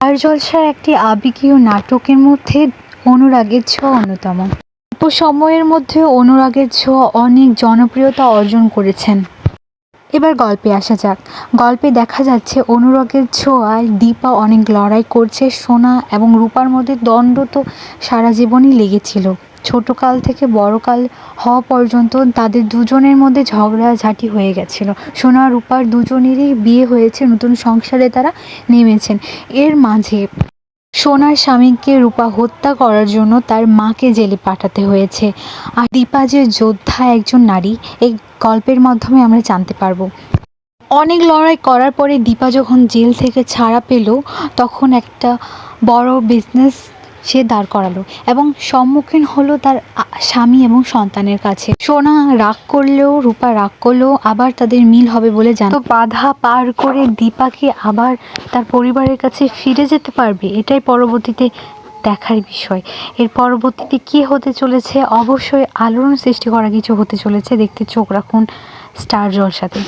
আর জলসার একটি আবেগীয় নাটকের মধ্যে অনুরাগের ছোঁয়া অন্যতম। অল্প সময়ের মধ্যে অনুরাগের ছোঁয়া অনেক জনপ্রিয়তা অর্জন করেছেন। এবার গল্পে আসা যাক। গল্পে দেখা যাচ্ছে অনুরাগের ছোঁয়ায় দীপা অনেক লড়াই করছে, সোনা এবং রূপার মধ্যে দ্বন্দ্ব তো সারা জীবনই লেগেছিল। ছোটকাল থেকে বড়কাল হওয়া পর্যন্ত তাদের দুজনের মধ্যে ঝগড়াঝাটি হয়ে গেছিল। সোনা, রূপার দুজনেরই বিয়ে হয়েছে, নতুন সংসারে তারা নেমেছেন। এর মাঝে সোনার স্বামীকে রূপা হত্যা করার জন্য তার মাকে জেলে পাঠাতে হয়েছে। আর দীপা যে যোদ্ধা একজন নারী, এই গল্পের মাধ্যমে আমরা জানতে পারব। অনেক লড়াই করার পরে দীপা যখন জেল থেকে ছাড়া পেল, তখন একটা বড় বিজনেস সে দাঁড় করালো এবং সম্মুখীন হলো তার স্বামী এবং সন্তানের কাছে। সোনা রাগ করলেও, রূপা রাগ করলেও আবার তাদের মিল হবে বলে জানতো বাধা পার করে দীপাকে আবার তার পরিবারের কাছে ফিরে যেতে পারবে? এটাই পরবর্তীতে দেখার বিষয়। এর পরবর্তীতে কী হতে চলেছে? অবশ্যই আলোড়ন সৃষ্টি করা কিছু হতে চলেছে। দেখতে চোখ রাখুন স্টার জলসাতে।